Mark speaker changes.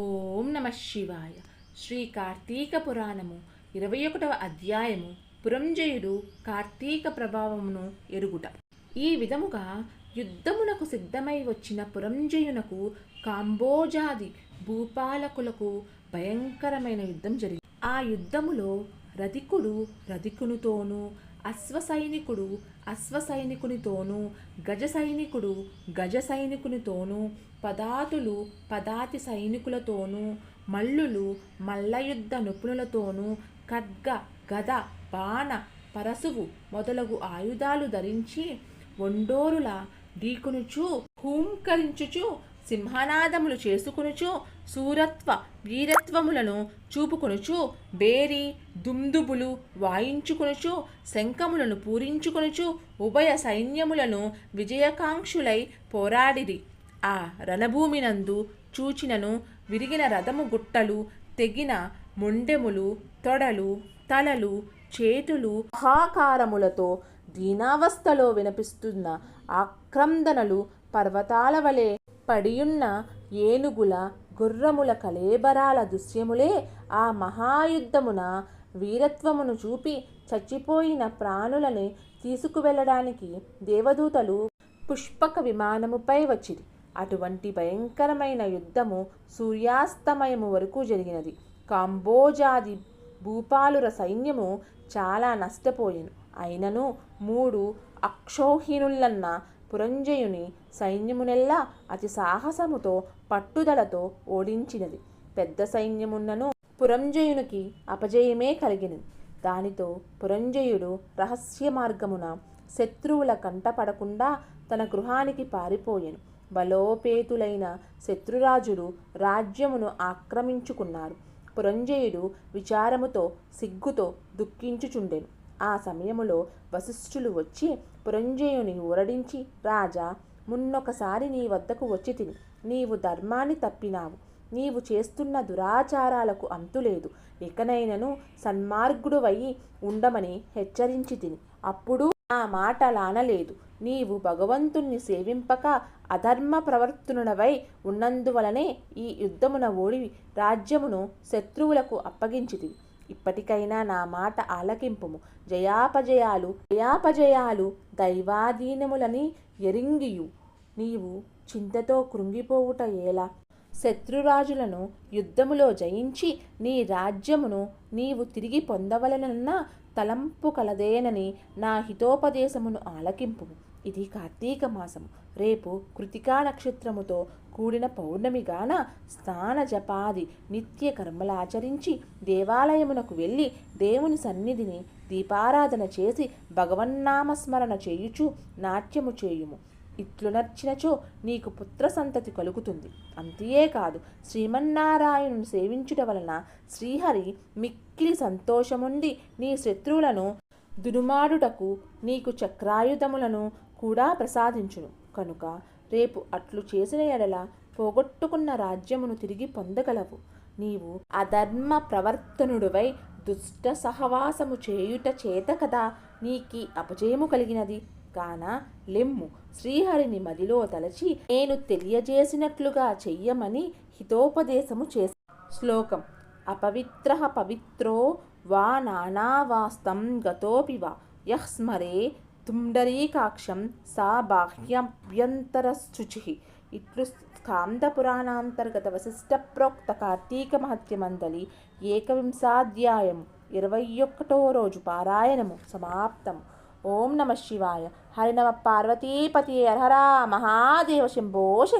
Speaker 1: ఓం నమ శివాయ. శ్రీ కార్తీక పురాణము ఇరవై ఒకటవ అధ్యాయము పురంజయుడు కార్తీక ప్రభావమును ఎరుగుట. ఈ విధముగా యుద్ధమునకు సిద్ధమై వచ్చిన పురంజయునకు కాంబోజాది భూపాలకులకు భయంకరమైన యుద్ధం జరిగింది. ఆ యుద్ధములో రధికుడు రధికునితోనూ అశ్వసైనికుడు అశ్వసైనికునితోనూ అశ్వ సైనికునితోనూ గజ సైనికుడు గజ సైనికునితోనూ పదాతులు పదాతి సైనికులతోనూ మల్లులు మల్లయుద్ధ నిపుణులతోనూ ఖడ్గ గద బాణ పరశువు మొదలగు ఆయుధాలు ధరించి ఒండోరుల ఢీకునుచు హూంకరించుచు సింహనాదములు చేసుకొనుచు సూరత్వ వీరత్వములను చూపుకొనుచు బేరి దుందుబులు వాయించుకొనుచు శంఖములను పూరించుకొనుచు ఉభయ సైన్యములను విజయకాంక్షులై పోరాడిరి. ఆ రణభూమినందు చూచినను విరిగిన రథము గుట్టలు తెగిన మొండెములు తొడలు తలలు చేతులు హాకారములతో దీనావస్థలో వినిపిస్తున్న ఆక్రందనలు పర్వతాల వలె పడియున్న ఏనుగుల గుర్రముల కళేబరాల దృశ్యములే ఆ మహాయుద్ధమున వీరత్వమును చూపి చచ్చిపోయిన ప్రాణులని తీసుకువెళ్ళడానికి దేవదూతలు పుష్పక విమానముపై వచ్చిరి. అటువంటి భయంకరమైన యుద్ధము సూర్యాస్తమయము వరకు జరిగినది. కాంబోజాది భూపాలుర సైన్యము చాలా నష్టపోయాను. అయినను మూడు అక్షోహీనులన్న పురంజయుని సైన్యమునెల్లా అతి సాహసముతో పట్టుదలతో ఓడించినది. పెద్ద సైన్యమున్నను పురంజయునికి అపజయమే కలిగినది. దానితో పురంజయుడు రహస్య మార్గమున శత్రువుల కంటపడకుండా తన గృహానికి పారిపోయెను. బలోపేతులైన శత్రురాజులు రాజ్యమును ఆక్రమించుకున్నారు పురంజయుడు విచారముతో సిగ్గుతో దుఃఖించుచుండెను. ఆ సమయములో వశిష్ఠులు వచ్చి పురంజయుని ఊరడించి రాజా మున్నొకసారి నీ వద్దకు వచ్చి తిని. నీవు ధర్మాన్ని తప్పినావు. నీవు చేస్తున్న దురాచారాలకు అంతులేదు ఇకనైనను సన్మార్గుడువయి ఉండమని హెచ్చరించి తిని. అప్పుడు ఆ మాట లానలేదు. నీవు భగవంతుణ్ణి సేవింపక అధర్మ ప్రవర్తనుడవై ఉన్నందువలనే ఈ యుద్ధమున ఓడివి రాజ్యమును శత్రువులకు అప్పగించితివి ఇప్పటికైనా నా మాట ఆలకింపుము. జయాపజయాలు జయాపజయాలు దైవాధీనములని ఎరింగియు. నీవు చింతతో కృంగిపోవుట ఎలా? శత్రురాజులను యుద్ధములో జయించి నీ రాజ్యమును నీవు తిరిగి పొందవలనన్న తలంపు కలదేనని నా హితోపదేశమును ఆలకింపుము ఇది కార్తీక మాసము. రేపు కృతికా నక్షత్రముతో కూడిన పౌర్ణమిగాన స్నాన జపాది నిత్య కర్మలాచరించి దేవాలయమునకు వెళ్ళి దేవుని సన్నిధిని దీపారాధన చేసి భగవన్నామస్మరణ చేయుచు నాట్యము చేయుము. ఇట్లు నర్చినచో నీకు పుత్ర సంతతి కలుగుతుంది. అంతే కాదు శ్రీమన్నారాయణుని సేవించుట వలన శ్రీహరి మిక్కిలి సంతోషముండి నీ శత్రువులను దునుమాడుటకు నీకు చక్రాయుధములను కూడా ప్రసాదించును. కనుక రేపు అట్లు చేసిన ఎడల పోగొట్టుకున్న రాజ్యమును తిరిగి పొందగలవు. నీవు అధర్మ ప్రవర్తనుడివై దుష్ట సహవాసము చేయుట చేత కదా నీకీ అపజయము కలిగినది. కాన లెమ్ము. శ్రీహరిని మదిలో తలచి నేను తెలియజేసినట్లుగా చెయ్యమని హితోపదేశము చేసి శ్లోకం. అపవిత్ర పవిత్రో వా నానావాస్తం గతోపి వా. యః స్మరే తుండరీకాక్షం సా బాహ్యభ్యంతరశుచి. ఇట్లు స్కాందపురాణాంతర్గత వశిష్ట ప్రోక్త కార్తీక మహత్యమందలి ఏకవింశాధ్యాయం ఇరవై ఒక్కటో రోజు పారాయణము సమాప్తం ఓం నమ శివాయ. హరినమ పార్వతీపతి హర మహాదేవ శంభో